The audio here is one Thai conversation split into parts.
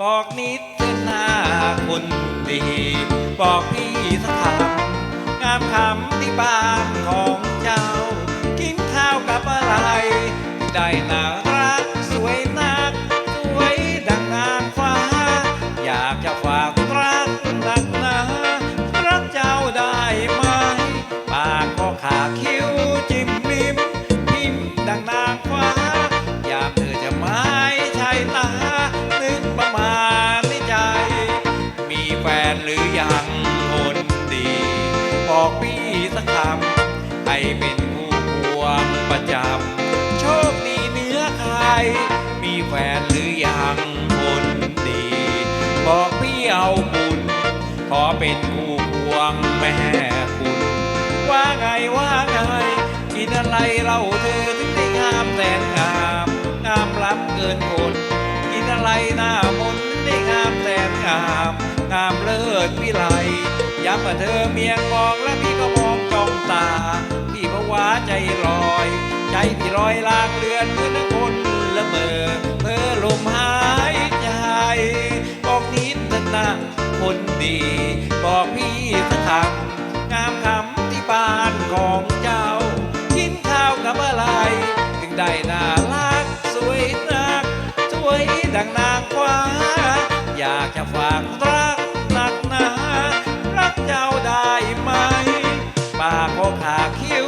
บอกนิดเถอหน้าคนดี บอกพี่สักคำงามคำที่บ้านของเจ้า กินข้าวกับอะไร ได้น่ารักสวยนัก สวยดังนางฟ้า อยากจะฝากรักนักหนารักเจ้าได้ไหมปากก็ขาคิ้ เป็นผู้ควงประจำโชคดีเหนื้อใคร มีแฟนหรือยังคนดี บอกพี่เอาบุญ ขอเป็นผู้ควงแม่คุณ ว่าไงว่าไง กินอะไรเล่าเธอถึงได้งามแสนงามงามล้ำเกินคนกินอะไรหน้ามนต์ถึงได้งามแสนงาม งามเลิศวิไลย้ำว่าเธอเมียง อยลางเรือนเหมือนคนละเมอเพ้อลมหายใจบอกนิดนะคนดี บอกพี่สักคำงามคำที่บ้านของเจ้ากินข้าวกับอะไรถึงได้น่ารักสวยนักสวยดังนางฟ้าอยากจะฝากรักหนักหนารักเจ้าได้ไหมปากก็ขาคิ้ว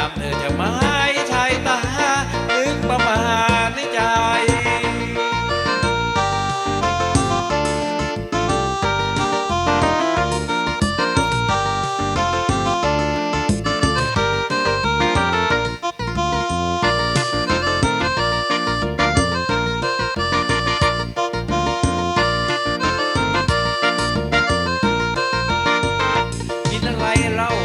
ามเธอจะไม้ชายตานึกประมาณในใจ กินอะไรเล่า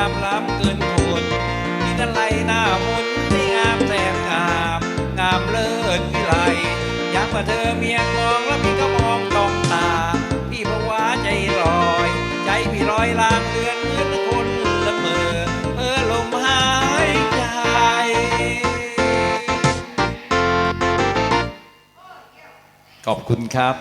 ามล้ำเกินคนกินอะไรหน้ามนที่งามแสนงาม งามเลิศวิไลอยากว่าเธอเมียมองแล้วพี่ก็มองต้องตา พี่ภาวะใจลอย ใจพี่ลอยลางเดือนเหมือนคนละเมอเมื่อลมหายใจขอบคุณครับ